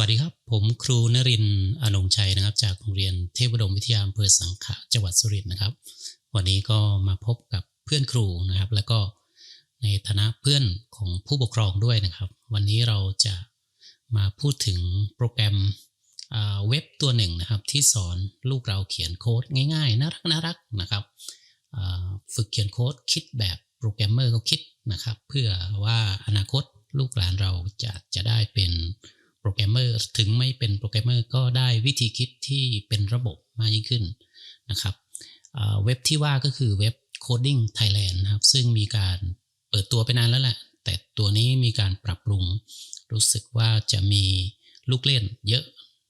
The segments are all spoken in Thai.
วัสดีครับ ผมครูนรินทร์อนงชัยนะครับ จากโรงเรียนเทพบดมวิทยาอำเภอสังขะจังหวัดสุรินทร์นะครับ วันนี้ก็มาพบกับเพื่อนครูนะครับ แล้วก็ในฐานะเพื่อนของผู้ปกครองด้วยนะครับ วันนี้เราจะมาพูดถึงโปรแกรมเว็บตัวหนึ่งนะครับ ที่สอนลูกเราเขียนโค้ดง่ายๆน่ารักน่ารักนะครับฝึกเขียนโค้ดคิดแบบโปรแกรมเมอร์เขาคิดนะครับ เพื่อว่าอนาคตลูกหลานเราจะจะได้เป็น โปรแกรมเมอร์ถึงไม่เป็นโปรแกรมเมอร์ก็ได้วิธีคิดที่เป็นระบบมากยิ่งขึ้นนะครับเว็บที่ว่าก็คือเว็บ Coding Thailand นะครับ ซึ่งมีการเปิดตัวไปนานแล้วแหละแต่ตัวนี้มีการปรับปรุง รู้สึกว่าจะมีลูกเล่นเยอะ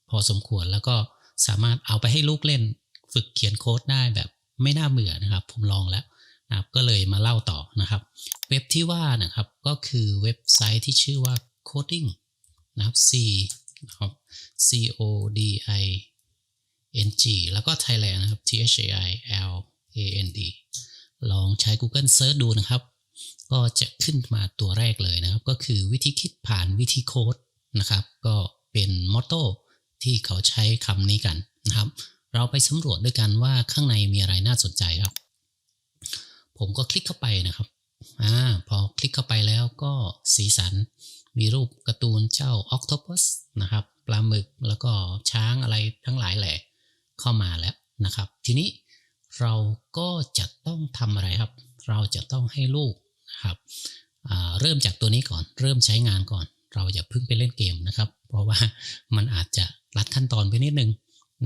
พอสมควรแล้วก็สามารถเอาไปให้ลูกเล่น ฝึกเขียนโค้ดได้แบบไม่น่าเบื่อนะครับ ผมลองแล้วนะครับก็เลยมาเล่าต่อนะครับ เว็บที่ว่านะครับก็คือเว็บไซต์ที่ชื่อว่า coding นะครับ c นะครับ c o d i n g แล้วก็ Thailand นะครับ t h a i l a n d ลองใช้ Google Search ดูนะครับ ก็จะขึ้นมาตัวแรกเลยนะครับ ก็คือวิธีคิดผ่านวิธีโค้ดนะครับ ก็เป็นมอตโต้ที่เขาใช้คำนี้กันนะครับ เราไปสำรวจด้วยกันว่าข้างในมีอะไรน่าสนใจครับ ผมก็คลิกเข้าไปนะครับอ่าพอคลิกเข้าไปแล้วก็สีสัน มีรูปการ์ตูนเจ้า Octopus นะครับปลาหมึกแล้วก็ช้างอะไรทั้งหลายแหละเข้ามาแล้วนะครับ ทีนี้เราก็จะต้องทำอะไรครับ เราจะต้องให้ลูกนะครับเริ่มจากตัวนี้ก่อน เริ่มใช้งานก่อน เราอย่าเพิ่งไปเล่นเกมนะครับ เพราะว่ามันอาจจะรัดขั้นตอนไปนิดนึง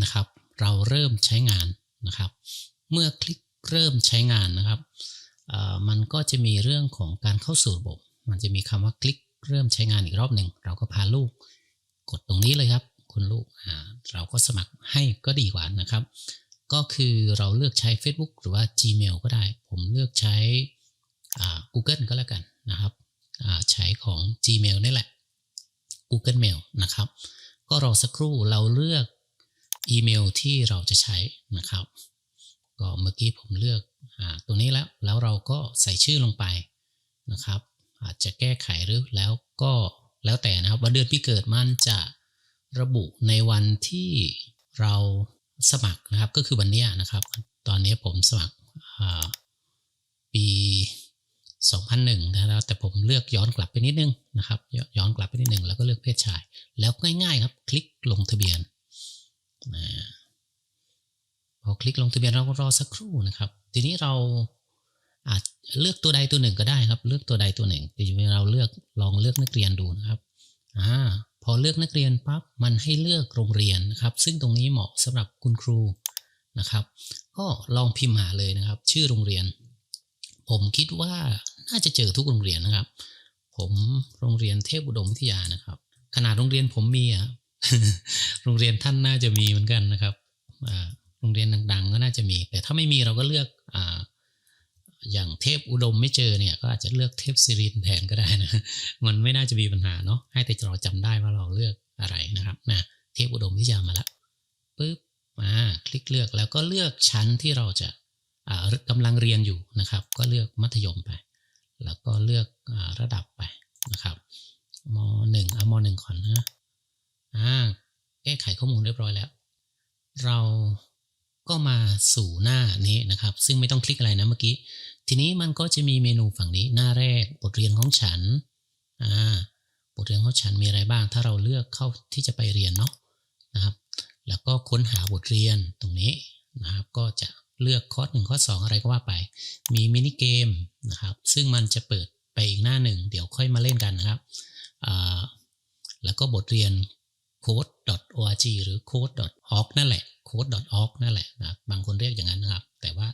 นะครับ เราเริ่มใช้งานนะครับ เมื่อคลิกเริ่มใช้งานนะครับมันก็จะมีเรื่องของการเข้าสู่ระบบ มันจะมีคำว่าคลิก เริ่มใช้งานอีกรอบหนึ่งเราก็พาลูก กดตรงนี้เลยครับ คุณลูกเราก็สมัครให้ก็ดีกว่านะครับ ก็คือเราเลือกใช้ Facebook หรือว่า Gmail ก็ได้ ผมเลือกใช้ Google ก็แล้วกันนะครับใช้ของ Gmail นี่แหละ Google Mail นะครับ ก็รอสักครู่เราเลือกอีเมลที่เราจะใช้นะครับ ก็เมื่อกี้ผมเลือกอตัวนี้แล้ว แล้วเราก็ใส่ชื่อลงไปนะครับ อาจจะแก้ไขหรือแล้วก็แล้วแต่นะครับว่าเดือนปีเกิดมันจะระบุในวันที่เราสมัครนะครับก็คือวันนี้นะครับ ตอนนี้ผมสมัครอ่าปี 2001 นะครับแต่ผมเลือกย้อนกลับไปนิดนึงนะครับยย้อนกลับไปนิดนึงแล้วก็เลือกเพศชาย แล้วง่ายๆครับ คลิกลงทะเบียนนะพอคลิกลงทะเบียนเราก็รอสักครู่นะครับ ทีนี้เรา อาจเลือกตัวใดตัวหนึ่งก็ได้ครับ เลือกตัวใดตัวหนึ่งแต่ทีนี้เราเลือกลองเลือกนักเรียนดูนะครับอ่าพอเลือกนักเรียนปั๊บมันให้เลือกโรงเรียนนะครับ ซึ่งตรงนี้เหมาะสำหรับคุณครูนะครับ ก็ลองพิมพ์หาเลยนะครับ ชื่อโรงเรียน ผมคิดว่าน่าจะเจอทุกโรงเรียนนะครับ ผมโรงเรียนเทพอุดมวิทยานะครับ ขนาดโรงเรียนผมมีอะโรงเรียนท่านน่าจะมีเหมือนกันนะครับโรงเรียนดังๆ ก็น่าจะมี แต่ถ้าไม่มีเราก็เลือก อย่างเทพอุดมไม่เจอเนี่ยก็อาจจะเลือกเทพศิรินแทนก็ได้นะ มันไม่น่าจะมีปัญหาเนาะให้แต่เราจำได้ว่าเราเลือกอะไรนะครับนะเทพอุดมวิทยามาแล้วปึ๊บมาคลิกเลือกแล้วก็เลือกชั้นที่เราจะอ่ากำลังเรียนอยู่นะครับ ก็เลือกมัธยมไป แล้วก็เลือกอระดับไปนะครับมหนึ่งเอามหนึ่งก่อนนะอ่าแก้ไขข้อมูลเรียบร้อยแล้ว เรา ก็มาสู่หน้านี้นะครับ ซึ่งไม่ต้องคลิกอะไรนะเมื่อกี้ ทีนี้มันก็จะมีเมนูฝั่งนี้หน้าแรกบทเรียนของฉันอ่าบทเรียนของฉันมีอะไรบ้าง ถ้าเราเลือกเข้าที่จะไปเรียนเนาะนะครับ แล้วก็ค้นหาบทเรียนตรงนี้นะครับ ก็จะเลือกคอร์สหนึ่งคอร์สสองอะไรก็ว่าไป มีมินิเกมนะครับ ซึ่งมันจะเปิดไปอีกหน้าหนึ่ง เดี๋ยวค่อยมาเล่นกันนะครับ แล้วก็บทเรียน code.org หรือ code.org นั่นแหละ code.org นั่นแหละนะบางคนเรียกอย่างนั้นนะครับ แต่ว่า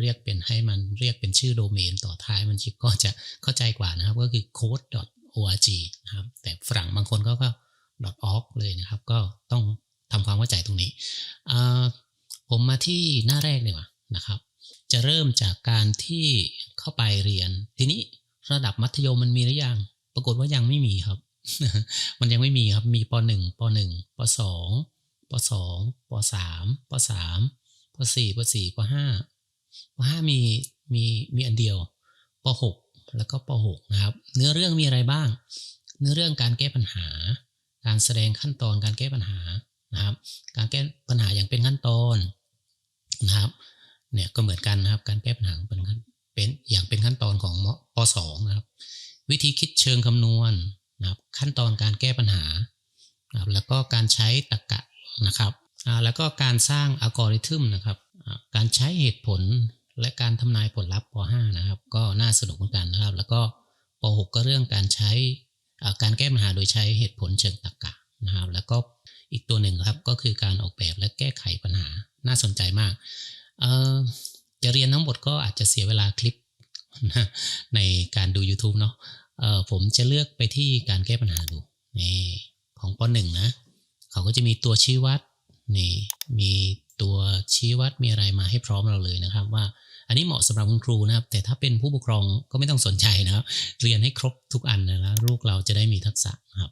เรียกเป็นให้มันเรียกเป็นชื่อโดเมนต่อท้ายมันก็จะเข้าใจกว่านะครับ ก็คือ code.org นะครับ แต่ฝรั่งบางคนก็ก็ .org เลยนะครับ ก็ต้องทำความเข้าใจตรงนี้ ผมมาที่หน้าแรกดีกว่านะครับ จะเริ่มจากการที่เข้าไปเรียน ทีนี้ระดับมัธยมมันมีหรือยัง ปรากฏว่ายังไม่มีครับ มันยังไม่มีครับ มีป .1 ป .1 ป .2 ป .2 ป .3 ป .3 ป .4 ป .4 ป .5 ป .5 มีมีมีอันเดียวป .6 แล้วก็ป .6 นะครับ เนื้อเรื่องมีอะไรบ้าง เนื้อเรื่องการแก้ปัญหา การแสดงขั้นตอนการแก้ปัญหานะครับ การแก้ปัญหาอย่างเป็นขั้นตอนนะครับเนี่ยก็เหมือนกันนะครับ การแก้ปัญหาเป็นขั้นเป็นอย่างเป็นขั้นตอนของปสองนะครับ วิธีคิดเชิงคำนวณนะครับ ขั้นตอนการแก้ปัญหานะครับแล้วก็การใช้ตรรกะ นะครับแล้วก็การสร้างอัลกอริทึมนะครับการใช้เหตุผลและการทำนายผลลัพธ์ป .5 นะครับ ก็น่าสนุกเหมือนกันนะครับ แล้วก็ป .6 ก็เรื่องการใช้การแก้ปัญหาโดยใช้เหตุผลเชิงตรรกะนะครับ แล้วก็อีกตัวหนึ่งครับก็คือการออกแบบและแก้ไขปัญหาน่าสนใจมากจะเรียนทั้งหมดก็อาจจะเสียเวลาคลิปในการดู YouTube เนาะผมจะเลือกไปที่การแก้ปัญหาดูนี่ของป .1 นะ เขาก็จะมีตัวชี้วัดนี่มีตัวชี้วัดมีอะไรมาให้พร้อมเราเลยนะครับ ว่าอันนี้เหมาะสำหรับคุณครูนะครับ แต่ถ้าเป็นผู้ปกครองก็ไม่ต้องสนใจนะครับ เรียนให้ครบทุกอันนะนะลูกเราจะได้มีทักษะนะครับ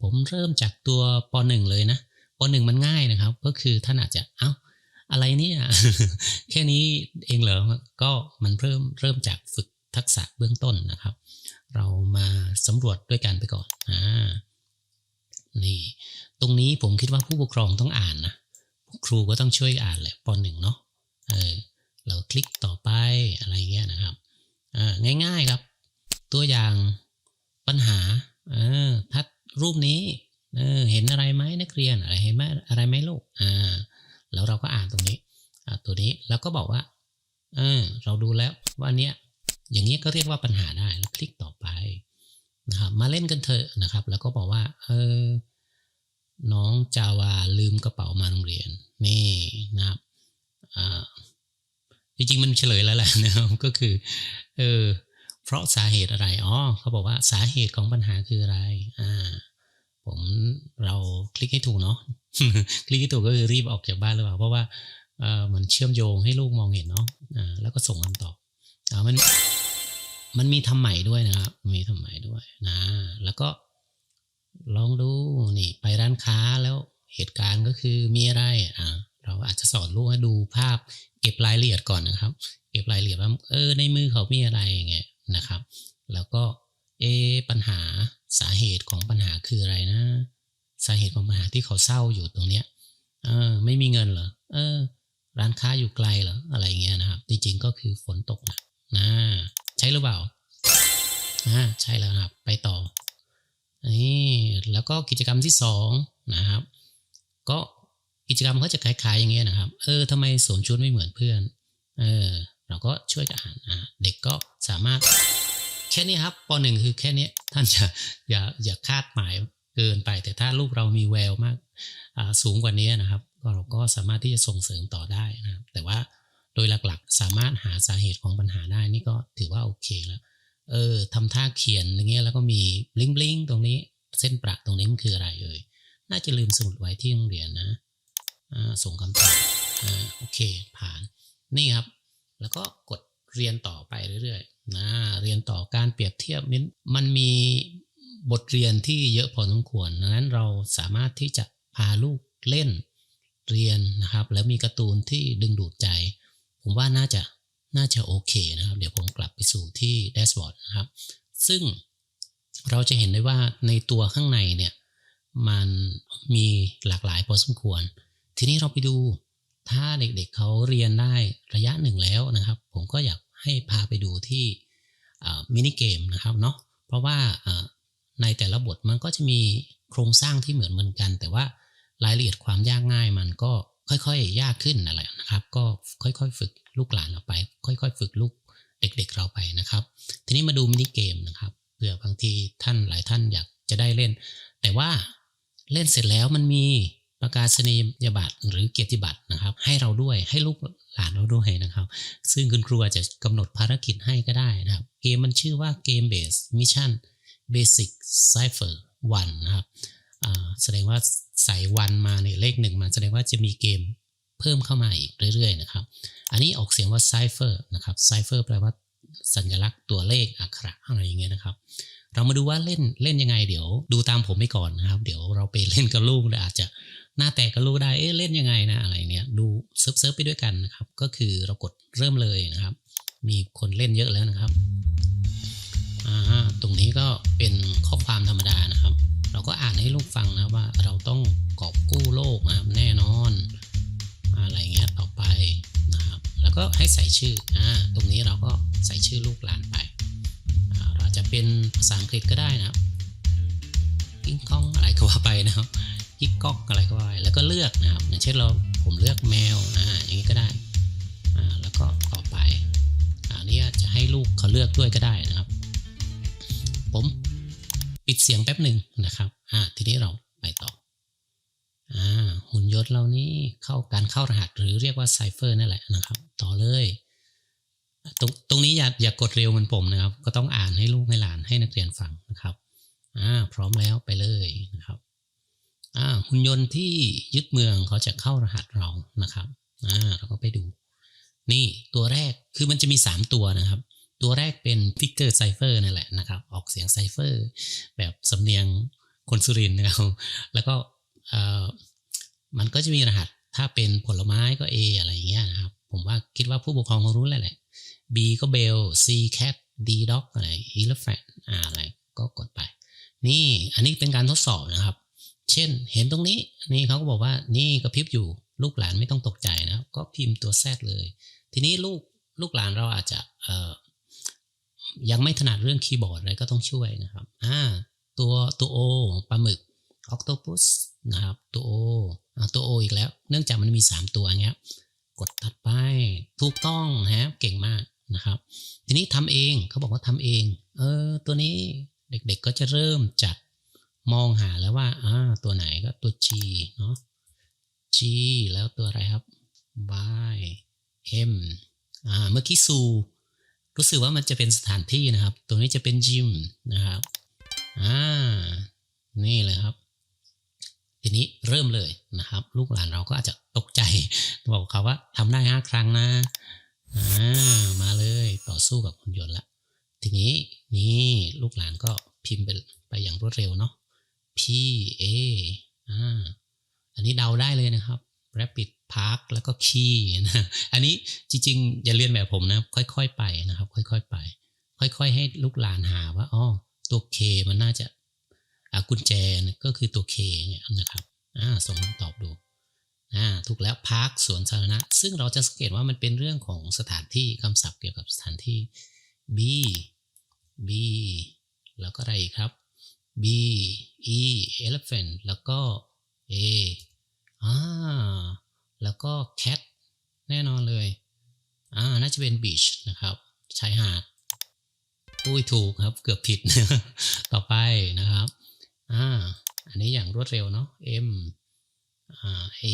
ผมเริ่มจากตัวป .1 เลยนะป .1 มันง่ายนะครับ ก็คือท่านอาจจะเอ้าอะไรเนี่ยแค่นี้เองเหรอก็มันเริ่มเริ่มจากฝึกทักษะเบื้องต้นนะครับ เรามาสำรวจด้วยกันไปก่อนอ่า นี่ ตรงนี้ผมคิดว่าผู้ปกครองต้องอ่านนะครูก็ต้องช่วยอ่านแหละปหนึ่งเนาะเออเราคลิกต่อไปอะไรเงี้ยนะครับอ่าง่ายๆครับ ตัวอย่างปัญหาเออถ้ารูปนี้เออเห็นอะไรไหมนักเรียนอะไรเห็นไหมอะไรไหมลูกอ่าแล้วเราก็อ่านตรงนี้อ่าตัวนี้แล้วก็บอกว่าเออเราดูแล้วว่าเนี้ยอย่างนี้ยก็เรียกว่าปัญหาได้แล้วคลิกต่อไป นะครับมาเล่นกันเถอะนะครับ แล้วก็บอกว่าเออน้องจาวาลืมกระเป๋ามาโรงเรียนนี่นะครับอ่าจริงๆมันเฉลยแล้วแหละนะครับก็คือเออเพราะสาเหตุอะไรอ๋อเขาบอกว่าสาเหตุของปัญหาคืออะไรอ่าผมเราคลิกให้ถูกเนาะคลิกให้ถูกก็คือรีบออกจากบ้านหรือเปล่าเพราะว่าเออมันเชื่อมโยงให้ลูกมองเห็นเนาะอ่าแล้วก็ส่งคำตอบอ่ามัน มันมีทำใหม่ด้วยนะครับ มีทำใหม่ด้วยนะ แล้วก็ลองดูนี่ไปร้านค้าแล้วเหตุการณ์ก็คือมีอะไรอ่าเราอาจจะสอนลูกให้ดูภาพ เก็บรายละเอียดก่อนนะครับ เก็บรายละเอียดว่าเออในมือเขามีอะไรอย่างเงี้ยนะครับ แล้วก็เอปัญหาสาเหตุของปัญหาคืออะไรนะ สาเหตุของปัญหาที่เขาเศร้าอยู่ตรงเนี้ยเออไม่มีเงินเหรอเออ ร้านค้าอยู่ไกลเหรออะไรเงี้ยนะครับ จริงๆก็คือฝนตกหนะนะ ใช่หรือเปล่าอ่าใช่แล้วครับ ไปต่อนี่แล้วก็กิจกรรมที่สองนะครับ ก็กิจกรรมก็จะคล้ายๆอย่างเงี้ยนะครับ เออทำไมสวมชุดไม่เหมือนเพื่อน เออ เราก็ช่วยกันอ่านอ่าเด็กก็สามารถแค่นี้ครับปหนึ่งคือแค่นี้ท่านจะอย่าอย่าคาดหมายเกินไป แต่ถ้าลูกเรามีแววมากสูงกว่านี้นะครับ ก็เราก็สามารถที่จะส่งเสริมต่อได้นะครับ แต่ว่า โดยหลักๆ สามารถหาสาเหตุของปัญหาได้นี่ก็ถือว่าโอเคแล้วเออทำท่าเขียนอย่างเงี้ยแล้วก็มีบลิงบลิงตรงนี้เส้นประตรงนี้มันคืออะไรเอ่ยน่าจะลืมสมุดไว้ที่โรงเรียนนะส่งคำตอบอ่าโอเคผ่านนี่ครับ แล้วก็กดเรียนต่อไปเรื่อยๆนะเรียนต่อการเปรียบเทียบมันมันมีบทเรียนที่เยอะพอสมควรดังนั้นเราสามารถที่จะพาลูกเล่นเรียนนะครับ แล้วมีการ์ตูนที่ดึงดูดใจ ผมว่าน่าจะน่าจะโอเคนะครับ เดี๋ยวผมกลับไปสู่ที่แดชบอร์ดนะครับ ซึ่งเราจะเห็นได้ว่าในตัวข้างในเนี่ยมันมีหลากหลายพอสมควร ทีนี้เราไปดูถ้าเด็กๆเขาเรียนได้ระยะหนึ่งแล้วนะครับ ผมก็อยากให้พาไปดูที่มินิเกมนะครับเนาะเพราะว่าในแต่ละบทมันก็จะมีโครงสร้างที่เหมือนเหมือนกัน แต่ว่ารายละเอียดความยากง่ายมันก็ ค่อยๆ ยากขึ้นอะไรนะครับ ก็ค่อยๆ ฝึกลูกหลานเราไป ค่อยๆ ฝึกลูกเด็กๆเราไปนะครับ ทีนี้มาดูมินิเกมนะครับเผื่อบางทีท่านหลายท่านอยากจะได้เล่น แต่ว่าเล่นเสร็จแล้วมันมีประกาศนียบัตรหรือเกียรติบัตรนะครับ ให้เราด้วยให้ลูกหลานเราด้วยนะครับ ซึ่งคุณครูอาจจะกำหนดภารกิจให้ก็ได้นะครับ เกมมันชื่อว่าเกมเบสมิชชั่นเบสิกไซเฟอร์วันนะครับ แสดงว่าใส่วันมาในเลขหนึ่งมาแสดงว่าจะมีเกมเพิ่มเข้ามาอีกเรื่อยๆนะครับ อันนี้ออกเสียงว่าไซเฟอร์นะครับไซเฟอร์แปลว่าสัญลักษณ์ตัวเลขอักขระอะไรอย่างเงี้ยนะครับ เรามาดูว่าเล่นเล่นยังไงเดี๋ยวดูตามผมไปก่อนนะครับ เดี๋ยวเราไปเล่นกับลูกอาจจะหน้าแตกกับลูกได้เอ๊ะเล่นยังไงนะอะไรเนี้ยดูเซิร์ฟเซิร์ฟไปด้วยกันนะครับ ก็คือเรากดเริ่มเลยนะครับ มีคนเล่นเยอะแล้วนะครับอ่าตรงนี้ก็เป็นข้อความธรรมดานะครับ เราก็อ่านให้ลูกฟังนะว่าเราต้องกอบกู้โลกนะครับแน่นอน อะไรเงี้ยต่อไปนะครับ แล้วก็ให้ใส่ชื่ออ่าตรงนี้เราก็ใส่ชื่อลูกหลานไป เราจะเป็นภาษาอังกฤษก็ได้นะครับกิ้งก้องอะไรก็ว่าไปนะครับกิ๊กก๊อกอะไรก็ว่าไปแล้วก็เลือกนะครับอย่างเช่นเราผมเลือกแมวอ่าอย่างนี้ก็ได้อ่าแล้วก็ต่อไปอันนี้จะให้ลูกเขาเลือกด้วยก็ได้นะครับ ผม ปิดเสียงแป๊บหนึ่งนะครับ อ่า ทีนี้เราไปต่อ อ่า หุ่นยนต์เรานี้เข้าการเข้ารหัสหรือเรียกว่าไซเฟอร์นั่นแหละนะครับ ต่อเลย ตรงตรงนี้อย่าอย่ากดเร็วเหมือนผมนะครับ ก็ต้องอ่านให้ลูกให้หลานให้นักเรียนฟังนะครับ อ่า พร้อมแล้วไปเลยนะครับ อ่า หุ่นยนต์ที่ยึดเมืองเขาจะเข้ารหัสเรานะครับ อ่า เราก็ไปดู นี่ตัวแรกคือมันจะมี 3 ตัวนะครับ ตัวแรกเป็นฟิกเกอร์ไซเฟอร์นั่นแหละนะครับ ออกเสียงไซเฟอร์แบบสำเนียงคนสุรินทร์นะครับแล้วก็มันก็จะมีรหัสถ้าเป็นผลไม้ก็ A อะไรอย่างเงี้ยนะครับ ผมว่าคิดว่าผู้ปกครองคงรู้แหละแหละ B ก็ Bell C Cat D Dog อะไร Elephant อ่าอะไรก็กดไป นี่อันนี้เป็นการทดสอบนะครับ เช่นเห็นตรงนี้นี่เขาก็บอกว่านี่กระพริบอยู่ลูกหลานไม่ต้องตกใจนะก็พิมพ์ตัวแซดเลย ทีนี้ลูกลูกหลานเราอาจจะ ยังไม่ถนัดเรื่องคีย์บอร์ดอะไรก็ต้องช่วยนะครับอ่าตัวตัว O ปลาหมึก octopus นะครับตัว O อ่าตัว O อีกแล้ว เนื่องจากมันมี 3 ตัวเงี้ยกดถัดไปถูกต้องฮะเก่งมากนะครับ ทีนี้ทำเองเขาบอกว่าทำเองเออตัวนี้เด็กๆก็จะเริ่มจัดมองหาแล้วว่าอ่าตัวไหนก็ตัว G เนาะ G แล้วตัวอะไรครับ Y M อ่าเมื่อกี้ซู รู้สึกว่ามันจะเป็นสถานที่นะครับตัวนี้จะเป็นยิมนะครับ อ่า นี่เลยครับ ทีนี้เริ่มเลยนะครับ ลูกหลานเราก็อาจจะตกใจบอกเขาว่าทำได้ห้าครั้งนะ อ่า มาเลยต่อสู้กับหุ่นยนต์ละ ทีนี้นี่ลูกหลานก็พิมพ์ไปไปอย่างรวดเร็วเนาะ P A อ่า อันนี้เดาได้เลยนะครับ Rapid Park แล้วก็ Key นะอันนี้จริงๆ อย่าเรียนแบบผมนะ ค่อยๆไปนะครับ ค่อยๆไป ค่อยๆ ให้ลูกหลานหาว่าอ๋อตัว K มันน่าจะอากุญแจก็คือตัว K เนี่ยนะครับอ่าส่งคำตอบดูอ่าถูกแล้ว Park สวนสาธารณะ ซึ่งเราจะสังเกตว่ามันเป็นเรื่องของสถานที่คำศัพท์เกี่ยวกับสถานที่ B B แล้วก็อะไรครับ B E elephant แล้วก็ A อ่าแล้วก็ cat แน่นอนเลยอ่าน่าจะเป็น beach นะครับชายหาดอุ้ยถูกครับ เกือบผิด ต่อไปนะครับอ่าอันนี้อย่างรวดเร็วเนาะ M อ่า A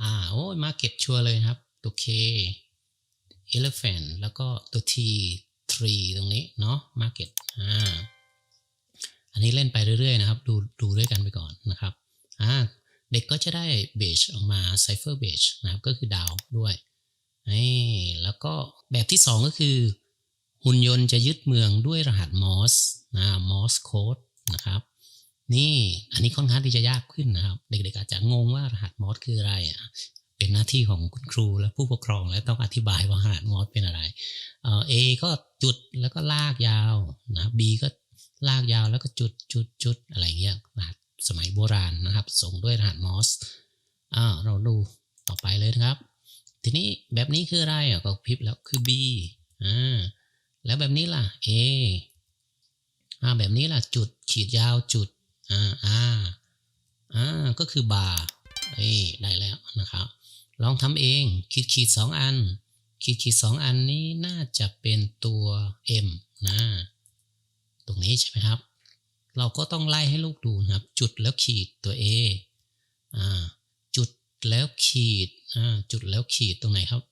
อ่าโอ้ย market ชัวร์เลยครับ ตัว K elephant แล้วก็ตัว T tree ตรงนี้เนาะ market อ่า อันนี้เล่นไปเรื่อยๆนะครับ ดูดูด้วยกันไปก่อนนะครับ อ่า เด็กก็จะได้เบจออกมา Cipher Badge นะครับก็คือดาวด้วยนี่แล้วก็แบบที่ 2 ก็คือ หุ่นยนต์จะยึดเมืองด้วยรหัส Morse นะ Morse Code นะครับ นี่อันนี้ค่อนข้างที่จะยากขึ้นนะครับ เด็กๆอาจจะงงว่ารหัส Morse คืออะไรอะเป็นหน้าที่ของคุณครูและผู้ปกครองและต้องอธิบายว่ารหัส Morse เป็นอะไรเออ A ก็จุดแล้วก็ลากยาวนะบ B ก็ลากยาวแล้วก็จุดจุดจุดอะไรเงี้ยรหัส สมัยโบราณนะครับ ส่งด้วยรหัสมอสอ่าเราดูต่อไปเลยนะครับ ทีนี้แบบนี้คืออะไรอะก็พิบแล้วคือ B อ่าแล้วแบบนี้ล่ะ A อ่าแบบนี้ล่ะจุดขีดยาวจุดอ่าอ่าอ่าก็คือบาร์เอ้ได้แล้วนะครับ ลองทำเองขีดขีดสองอัน ขีดขีดสองอันนี้น่าจะเป็นตัว M นะตรงนี้ใช่ไหมครับ เราก็ต้องไล่ให้ลูกดูนะครับ จุดแล้วขีดตัว A อ่าจุดแล้วขีดอ่าจุดแล้วขีดตรงไหนครับ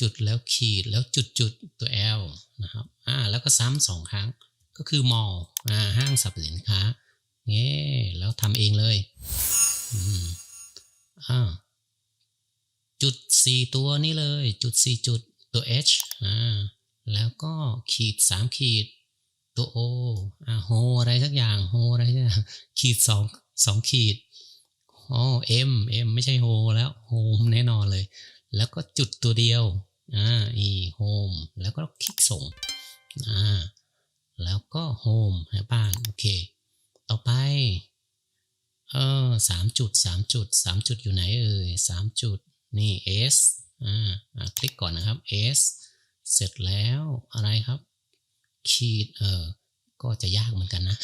จุดแล้วขีดแล้วจุดจุดตัว L นะครับอ่าแล้วก็ซ้ำสองครั้งก็คือมอลอ่าห้างสรรพสินค้าเงี้แล้วทำเองเลยอ่าจุดสี่ตัวนี่เลยจุดสี่จุดตัว H อ่าแล้วก็ขีดสามขีด ตัว O อ่าโฮอะไรสักอย่างโฮอะไรสักอย่างขีดสองสองขีดอ๋อ M M ไม่ใช่โฮแล้วโฮมแน่นอนเลย แล้วก็จุดตัวเดียวอ่าอีโฮมแล้วก็คลิกส่งอ่าแล้วก็โฮมบ้านโอเค ต่อไปเออสามจุดสามจุดสามจุดอยู่ไหนเอ่ยสามจุดนี่ S อ่าอ่าคลิกก่อนนะครับ S เสร็จแล้วอะไรครับ ขีดเออก็จะยากเหมือนกันนะ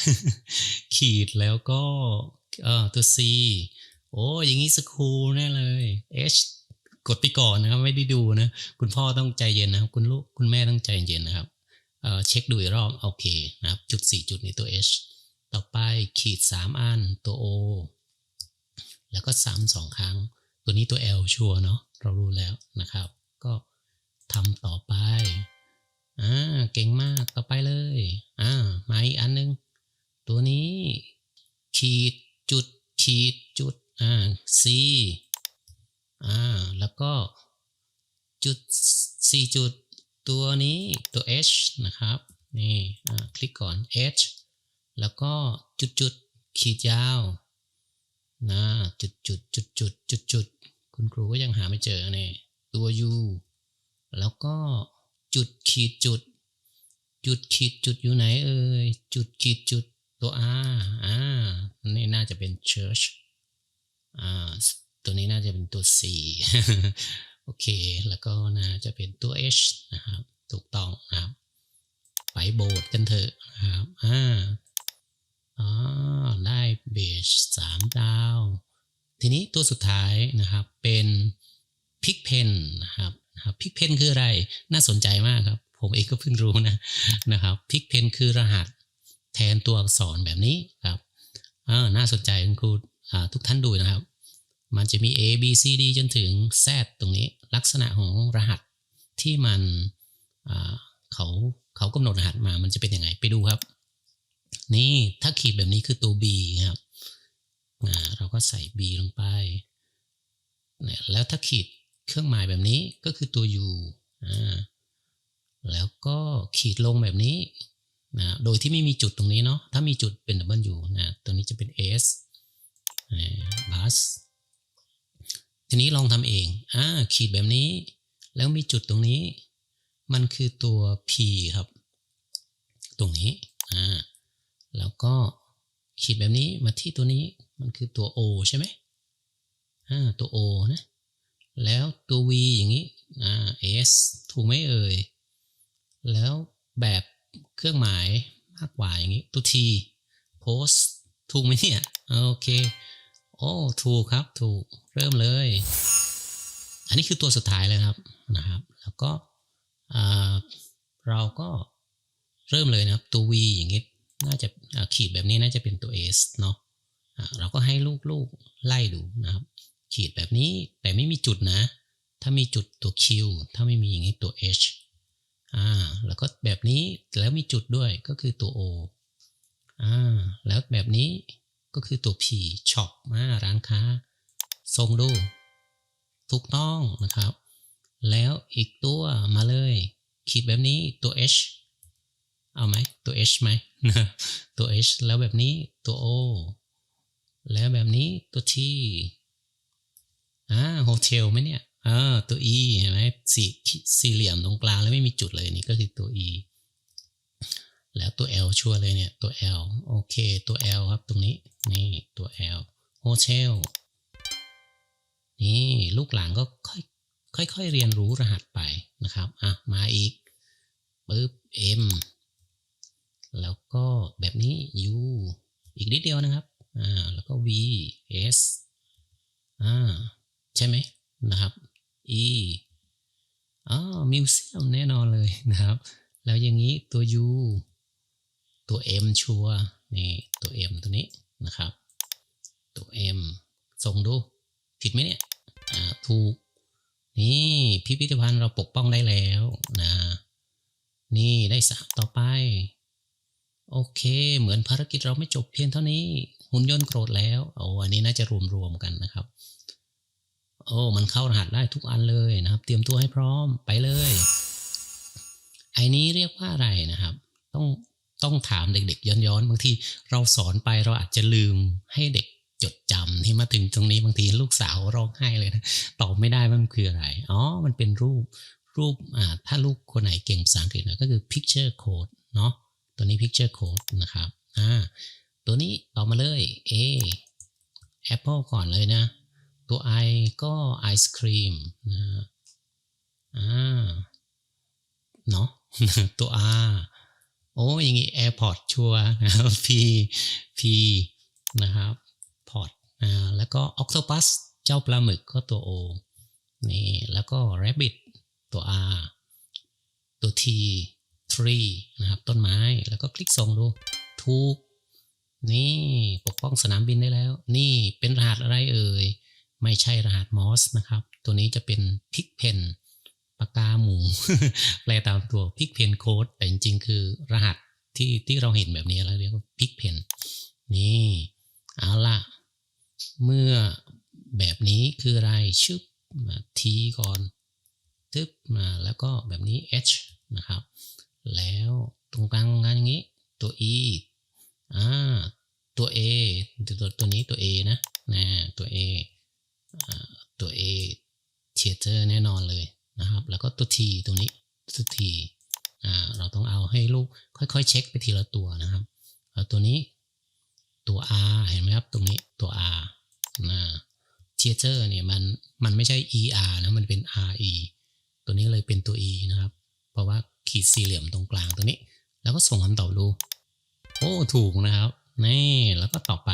ขีดแล้วก็เออตัว C โอ้อย่างนี้สคูลแน่เลย H กดไปก่อนนะครับไม่ได้ดูนะ คุณพ่อต้องใจเย็นนะครับ คุณลูกคุณแม่ต้องใจเย็นนะครับเออเช็คดูอีกรอบโอเคนะครับจุด 4 จุดในตัว H ต่อไปขีด 3 อันตัว O แล้วก็ซ้ำสองครั้ง ตัวนี้ตัว L ชัวเนาะเรารู้แล้วนะครับ ก็ทำต่อไป อ่าเก่งมากต่อไปเลยอ่ามาอีกอันนึง ตัวนี้ ขีดจุดขีดจุดอ่า C อ่าแล้วก็จุด4จุดตัวนี้ตัว H นะครับนี่อ่าคลิกก่อน H แล้วก็จุดจุดขีดยาวนะจุดจุดจุดจุดจุดจุดคุณครูก็ยังหาไม่เจอเนี่ยตัว U แล้วก็ จุดขีดจุด จุดขีดจุดอยู่ไหนเอ่ยจุดขีดจุดตัว R อ่าอันนี้น่าจะเป็น church อ่าตัวนี้น่าจะเป็นตัว C โอเค แล้วก็น่าจะเป็นตัว H นะครับถูกต้องนะครับไปโบสถ์กันเถอะนะครับอ่าอ๋อได้เบจสามดาว ทีนี้ตัวสุดท้ายนะครับเป็นพิกเพนนะครับ พิกเพนคืออะไรน่าสนใจมากครับ ผมเองก็เพิ่งรู้นะนะครับพิกเพนคือรหัสแทนตัวอักษรแบบนี้ครับอ่าน่าสนใจคุณครูทุกท่านดูนะครับ มันจะมี A B C D จนถึง Z ตรงนี้ลักษณะของรหัสที่มันเขาเขากำหนดรหัสมามันจะเป็นยังไงไปดูครับ นี่ถ้าขีดแบบนี้คือตัว B ครับเราก็ใส่ B ลงไป แล้วถ้าขีด เครื่องหมายแบบนี้ก็คือตัว U แล้วก็ขีดลงแบบนี้นะโดยที่ไม่มีจุดตรงนี้เนาะถ้ามีจุดเป็น W นะตัวนี้จะเป็น S บัสทีนี้ลองทำเองอ่าขีดแบบนี้ แล้วมีจุดตรงนี้ มันคือตัว P ครับ ตรงนี้อ่าแล้วก็ขีดแบบนี้มาที่ตัวนี้มันคือตัว O ใช่ไหมอ่าตัว O นะ แล้วตัว V อย่างนี้อ่า S ถูกไหมเอ่ย แล้วแบบเครื่องหมายมากกว่าอย่างนี้ ตัว T post ถูกไหมเนี่ย โอเค โอ้ ถูกครับ ถูก เริ่มเลย อันนี้คือตัวสุดท้ายเลยครับ นะครับ แล้วก็อ่าเราก็เริ่มเลยนะครับ ตัว V อย่างนี้ น่าจะขีดแบบนี้น่าจะเป็นตัว S เนาะะเราก็ให้ลูกๆไล่ดูนะครับ ขีดแบบนี้แต่ไม่มีจุดนะ ถ้ามีจุดตัว Q ถ้าไม่มีอย่างนี้ตัว H อ่าแล้วก็แบบนี้แล้วมีจุดด้วยก็คือตัว O อ่าแล้วแบบนี้ก็คือตัว P shop มาร้านค้าส่งดู ถูกต้องนะครับ แล้วอีกตัวมาเลย ขีดแบบนี้ตัว H เอาไหมตัว H ไหมตัว H แล้วแบบนี้ตัว O แล้วแบบนี้ตัว T อ่าโฮเทลไหมเนี่ยเอ่าตัว E เห็นไหมสี่สี่เหลี่ยมตรงกลางแล้วไม่มีจุดเลยนี่ก็คือตัว E แล้วตัว L ชัวร์เลยเนี่ยตัว L โอเคตัว L ครับตรงนี้นี่ตัว L โฮเทลนี่ลูกหลานก็ค่อยค่อยๆเรียนรู้รหัสไปนะครับอะมาอีกปึ๊บ M แล้วก็แบบนี้ U อีกนิดเดียวนะครับอ่าแล้วก็ V S อ่า ใช่ไหมนะครับ E อ๋อมิวเซียมแน่นอนเลยนะครับ แล้วอย่างนี้ตัว U ตัว M ชัวนี่ตัว M ตัวนี้นะครับ ตัว M ส่งดู ผิดไหมเนี่ยอ่าถูก นี่พิพิธภัณฑ์เราปกป้องได้แล้วนะนี่ได้สามต่อไป โอเค เหมือนภารกิจเราไม่จบเพียงเท่านี้ หุ่นยนต์โกรธแล้วโอ้อันนี้น่าจะรวมๆกันนะครับ โอ้มันเข้ารหัสได้ทุกอันเลยนะครับ เตรียมตัวให้พร้อมไปเลย ไอ้นี้เรียกว่าอะไรนะครับ ต้องต้องถามเด็ก ๆ ย้อนๆบางทีเราสอนไปเราอาจจะลืมให้เด็กจดจำที่มาถึงตรงนี้บางทีลูกสาวร้องไห้เลยนะตอบไม่ได้ว่ามันคืออะไรอ๋อมันเป็นรูปรูปอ่าถ้าลูกคนไหนเก่งภาษาอังกฤษนะก็คือ picture code เนาะตัวนี้ picture code นะครับอ่าตัวนี้ต่อมาเลย A Apple ก่อนเลยนะ ตัว I ก็ไอศครีมนะฮะอ่าเนาะตัว R โอ้อยางงี้ AirPod ชัวนะครับ P P นะครับ Pod อ่าแล้วก็ Octopus เจ้าปลาหมึกก็ตัว O นี่แล้วก็ Rabbit ตัว R ตัว T tree นะครับต้นไม้แล้วก็คลิกส่งดูถูกนี่ปกป้องสนามบินได้แล้ว นี่เป็นรหัสอะไรเอ่ย ไม่ใช่รหัสมอสนะครับ ตัวนี้จะเป็นพิกเพนปากกาหมูแปลตามตัวพิกเพนโค้ดแต่จริงๆ คือรหัสที่ที่เราเห็นแบบนี้เราเรียกว่าพิกเพนนี่เอาละเมื่อแบบนี้คืออะไรชึบมาทีก่อนทึบมาแล้วก็แบบนี้ h นะครับ แล้วตรงกลางงานอย่างนี้ตัว e อ่าตัว a ตัวตัวนี้ตัว a นะนะตัว a อ่า ตัว a theater แน่นอนเลยนะครับ แล้วก็ตัว t ตรงนี้ตัว T เราต้องเอาให้ลูกค่อยๆ เช็คไปทีละตัวนะครับตัวนี้ตัว r เห็นไหมครับ ตรงนี้ตัว r นะ theater เนี่ยมันมันไม่ใช่ er นะ มันเป็น re ตัวนี้เลยเป็นตัว e นะครับ เพราะว่าขีดสี่เหลี่ยมตรงกลางตัวนี้ แล้วก็ส่งคำตอบดู โอ้ ถูกนะครับ นี่ แล้วก็ต่อไป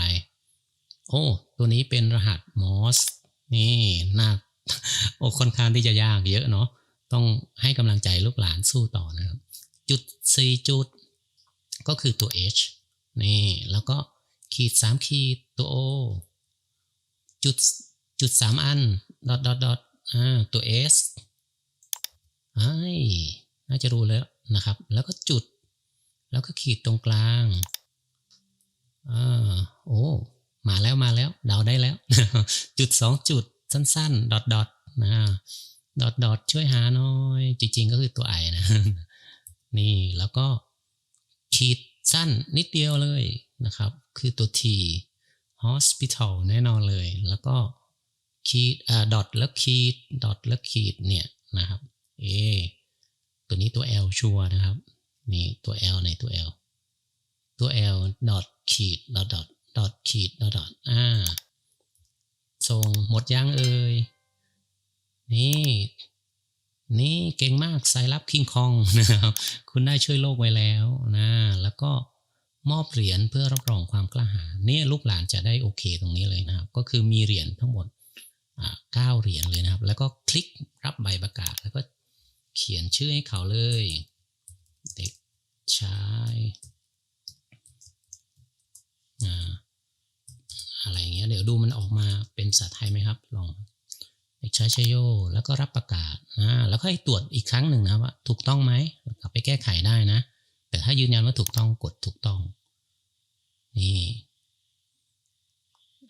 โอ้ ตัวนี้เป็นรหัสมอส นี่น่าโอ้ค่อนข้างที่จะยากเยอะเนาะต้องให้กำลังใจลูกหลานสู้ต่อนะครับ จุดสี่จุด ก็คือตัว H นี่แล้วก็ขีดสามขีดตัว O จุดจุดสามอันดอทดอทดอทอ่าตัว S ไอ้น่าจะรู้แล้วนะครับ แล้วก็จุด แล้วก็ขีดตรงกลางอ่าโอ้ มาแล้วมาแล้วเดาได้แล้ว จุดสองจุดสั้นๆ ดอทดอทนะดอทดอทช่วยหาหน่อย จริงๆ ก็คือตัวไอนะ นี่แล้วก็ขีดสั้นนิดเดียวเลยนะครับ คือตัว T hospital แน่นอนเลย แล้วก็ขีดอ่าดอทแล้วขีดดอทแล้วขีดเนี่ยนะครับเอตัวนี้ตัว L ชัวนะครับ นี่ตัว L ในตัว L ตัว L ดอทขีดดอทดอท ดอทขีดดอทดอทอ่าส่งหมดยังเอ่ยนี่ นี่เก่งมากสายลับคิงคองนะครับ คุณได้ช่วยโลกไว้แล้วนะ แล้วก็มอบเหรียญเพื่อรับรองความกล้าหาญเนี่ยลูกหลานจะได้โอเคตรงนี้เลยนะครับ ก็คือมีเหรียญทั้งหมดอ่าเก้าเหรียญเลยนะครับ แล้วก็คลิกรับใบประกาศ แล้วก็เขียนชื่อให้เขาเลย เด็กชายอ่า อะไรเงี้ยเดี๋ยวดูมันออกมาเป็นภาษาไทยไหมครับ ลองเด็กชายชโย แล้วก็รับประกาศอ่าแล้วก็ให้ตรวจอีกครั้งหนึ่งนะว่าถูกต้องไหมกลับไปแก้ไขได้นะ แต่ถ้ายืนยันว่าถูกต้องกดถูกต้อง นี่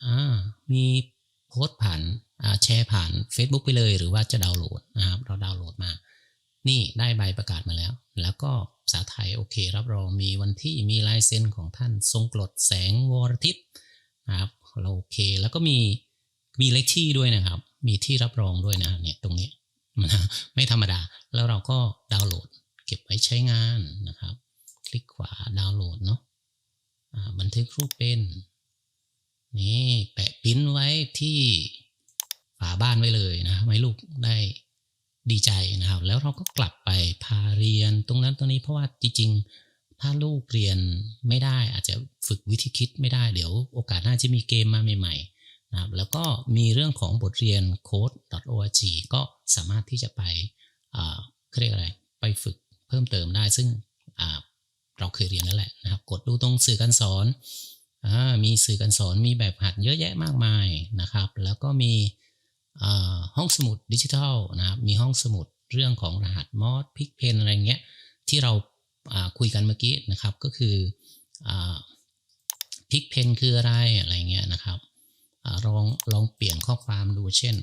อ่ามีโพสต์ผ่านแชร์ผ่าน Facebook ไปเลยหรือว่าจะดาวน์โหลดนะครับ เราดาวน์โหลดมา นี่ได้ใบประกาศมาแล้ว แล้วก็ภาษาไทยโอเค รับรองมีวันที่มีลายเซ็นของท่านทรงกรดแสงวรทิพย์นะครับ เราโอเค แล้วก็มีมีเลขที่ด้วยนะครับ มีที่รับรองด้วยนะเนี่ยตรงนี้มันไม่ธรรมดา แล้วเราก็ดาวน์โหลด เก็บไว้ใช้งานนะครับ คลิกขวาดาวน์โหลดเนาะบันทึกรูปเป็นนี่แปะปริ้นไว้ที่ฝาบ้านไว้เลยนะให้ลูกได้ดีใจนะครับ แล้วเราก็กลับไปพาเรียนตรงนั้นตรงนี้เพราะว่าจริงๆ ถ้าลูกเรียนไม่ได้อาจจะฝึกวิธีคิดไม่ได้เดี๋ยวโอกาสหน้าจะมีเกมมาใหม่ๆนะครับแล้วก็มีเรื่องของบทเรียน code.org ก็สามารถที่จะไปเขาเรียกอะไรไปฝึกเพิ่มเติมได้ซึ่งเราเคยเรียนแล้วแหละนะครับ กดดูตรงสื่อการสอนอมีสื่อการสอนมีแบบหัดเยอะแยะมากมายนะครับ แล้วก็มีห้องสมุดดิจิทัลนะครับมีห้องสมุดเรื่องของรหัสมอสพิกเพนอะไรเงี้ยที่เรา คุยกันเมื่อกี้นะครับก็คืออาพิกเพนคืออะไรอะไรเงี้ยนะครับอลองลองเปลี่ยนข้อความดูเช่น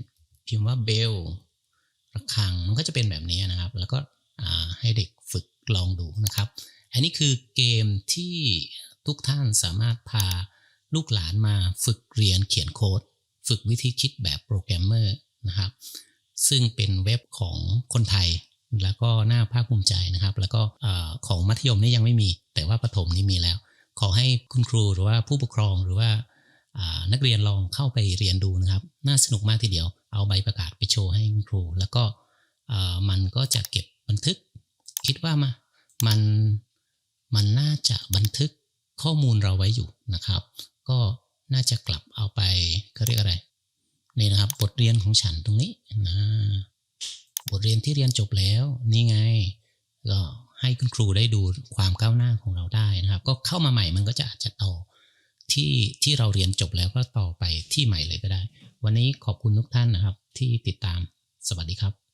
พิมพ์ว่าเบลระฆังมันก็จะเป็นแบบนี้นะครับ แล้วก็อ่าให้เด็กฝึกลองดูนะครับ อันนี้คือเกมที่ทุกท่านสามารถพาลูกหลานมาฝึกเรียนเขียนโค้ด ฝึกวิธีคิดแบบโปรแกรมเมอร์นะครับ ซึ่งเป็นเว็บของคนไทย แล้วก็น่าภาคภูมิใจนะครับ แล้วก็ของมัธยมนี่ยังไม่มี แต่ว่าประถมนี่มีแล้ว ขอให้คุณครูหรือว่าผู้ปกครองหรือว่านักเรียนลองเข้าไปเรียนดูนะครับ น่าสนุกมากทีเดียว เอาใบประกาศไปโชว์ให้คุณครู แล้วก็มันก็จะเก็บบันทึก คิดว่ามามันมันน่าจะบันทึกข้อมูลเราไว้อยู่นะครับ ก็น่าจะกลับเอาไปเขาเรียกอะไรนี่นะครับ บทเรียนของฉันตรงนี้นะ บทเรียนที่เรียนจบแล้วนี่ไงก็ให้คุณครูได้ดูความก้าวหน้าของเราได้นะครับ ก็เข้ามาใหม่มันก็จะอาจจะต่อที่ที่เราเรียนจบแล้วก็ต่อไปที่ใหม่เลยก็ได้ วันนี้ขอบคุณทุกท่านนะครับ ที่ติดตามสวัสดีครับ